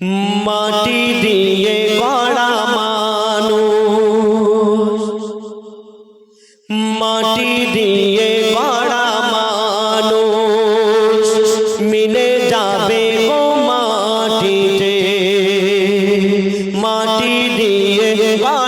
মাটি দিয়ে গড়া মানুষ। মাটি দিয়ে গড়া মানুষ। মিলে যাবে গো মাটিতে। মাটি দিয়ে গড়া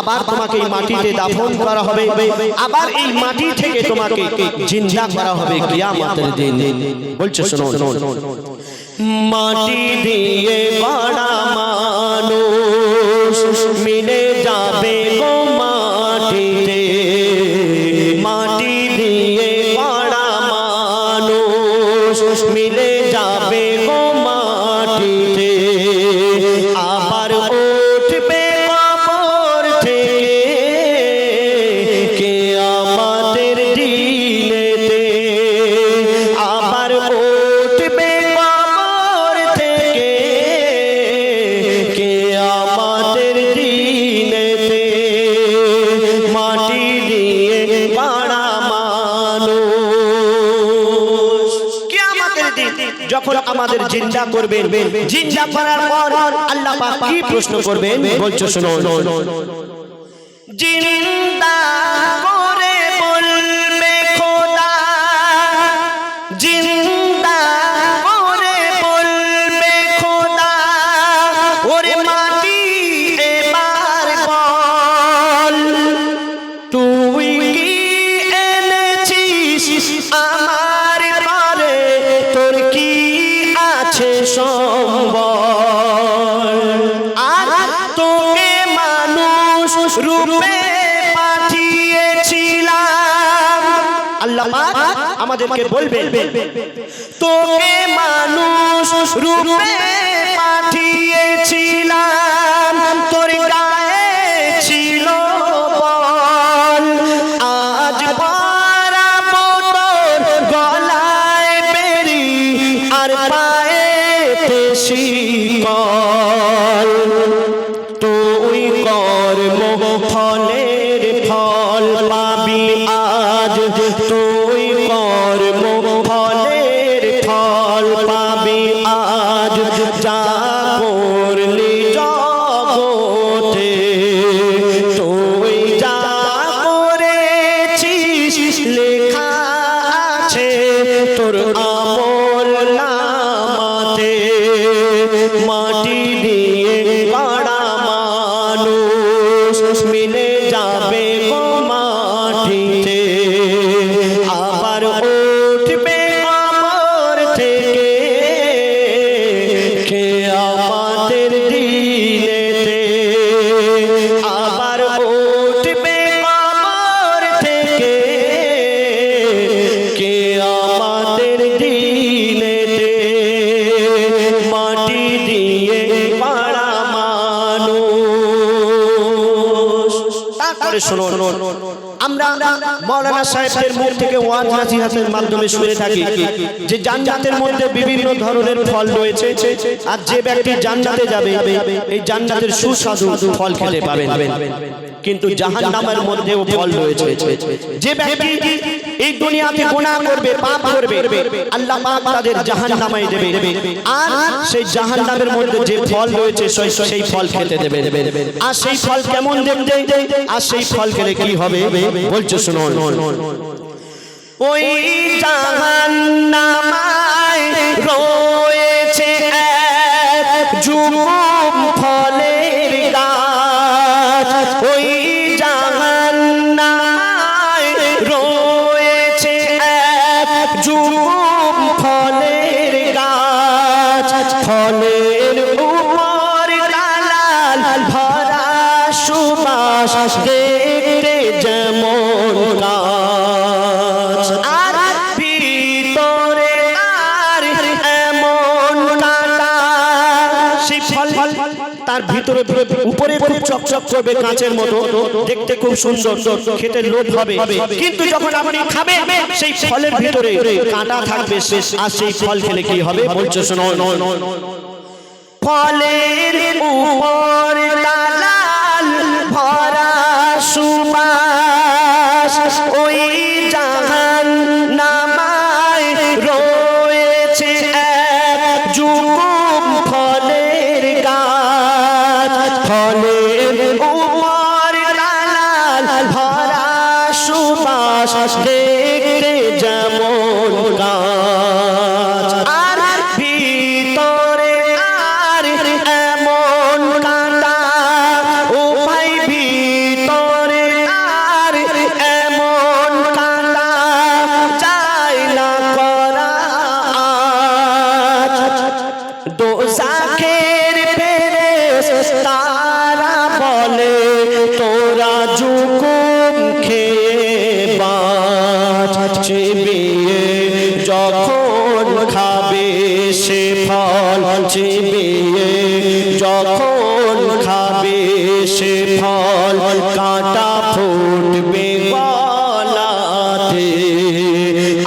আবার তোমাকে এই মাটিতে দাফন করা হবে। আবার এই মাটি থেকে তোমাকে জিন্দা করা হবে কিয়ামতের দিন। বলছে শোনো মাটি দিয়ে বাড়া মানুষ আমাদের জিন্দা করবেন। জিন্দা করার পর আল্লাহ কি প্রশ্ন করবেন? বলছো শোনো জিন্দা আমাদেরকে বলবেন তোকে মানুষ রূপে তারপরে শুনুন। আমরা মৌলানা সাহেবের মুখ থেকে ওয়াজ নাসিহাতের মাধ্যমে শুনে থাকি যে জান্নাতের মধ্যে বিভিন্ন ধরনের ফল রয়েছে আর যে ব্যক্তি জান্নাতে যাবে, এই জান্নাতের সুস্বাদু ফল খেতে পাবেন। কিন্তু জাহান নামের মধ্যেও ফল রয়েছে। যে ব্যক্তি এই দুনিয়াতে গুনাহ করবে পাপ করবে আল্লাহ পাক তাদের জাহান নামাই দেবে। আর সেই জাহান নামের মধ্যে যে ফল রয়েছে সেই সেই ফল খেতে দেবে। আর সেই ফল কেমন দেখবে আর সেই ফল খেলে কি হবে? বলছো শুনো ওই জাহান নামায় রয়েছে এক যুগ ফলে। ভিতরে উপরে খুব চকচক করবে কাঁচের মতো দেখতে খুব সুন্দর খেতে লোভ হবে। কিন্তু যখন আপনি খাবে সেই ফলের ভিতরে কাঁটা থাকবে শেষ আর সেই ফল খেলে কি হবে? বলছে শোনো ফলের উপর লালাল ভরা সুবাস ওই ফলে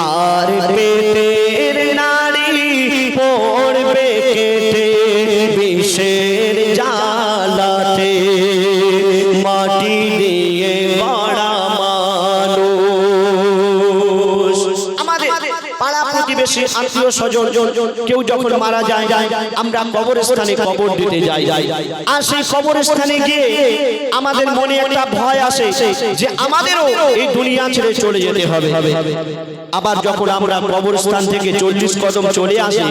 আর পেটের আত্মীয় স্বজন কেউ যখন মারা যায় আমরা কবরস্থানে কবর দিতে যাই। আর সেই কবরস্থানে গিয়ে আমাদের মনে একটা ভয় আসে যে আমাদেরও এই দুনিয়া ছেড়ে চলে যেতে হবে। আবার যখন আমরা কবরস্থান থেকে চল্লিশ কদম চলে আসি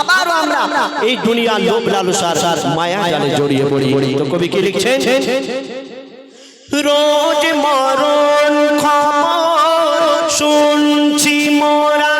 আবারও আমরা এই দুনিয়ার লোভ লালসার মায়া জালে জড়িয়ে পড়ি। তো কবি কি লিখছেন রোজ মরণ খবর শুনছি মোরা।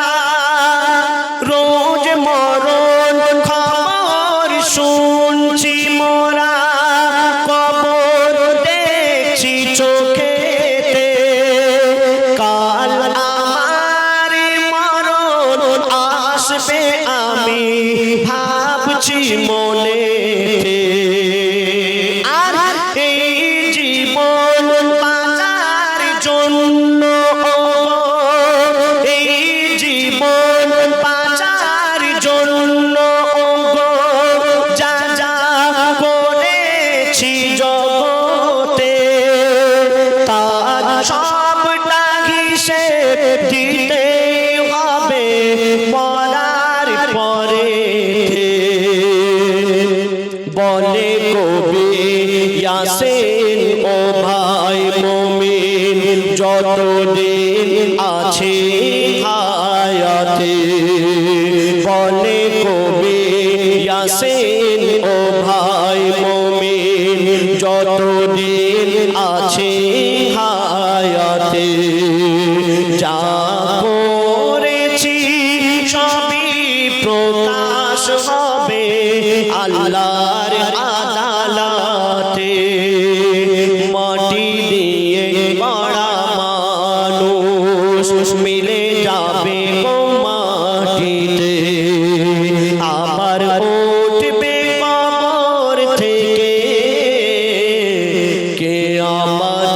ইয়াসিন ও ভাই মুমিন যতদিন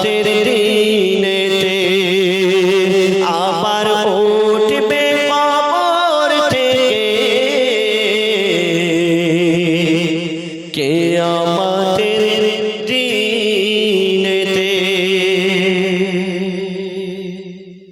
কষ্টের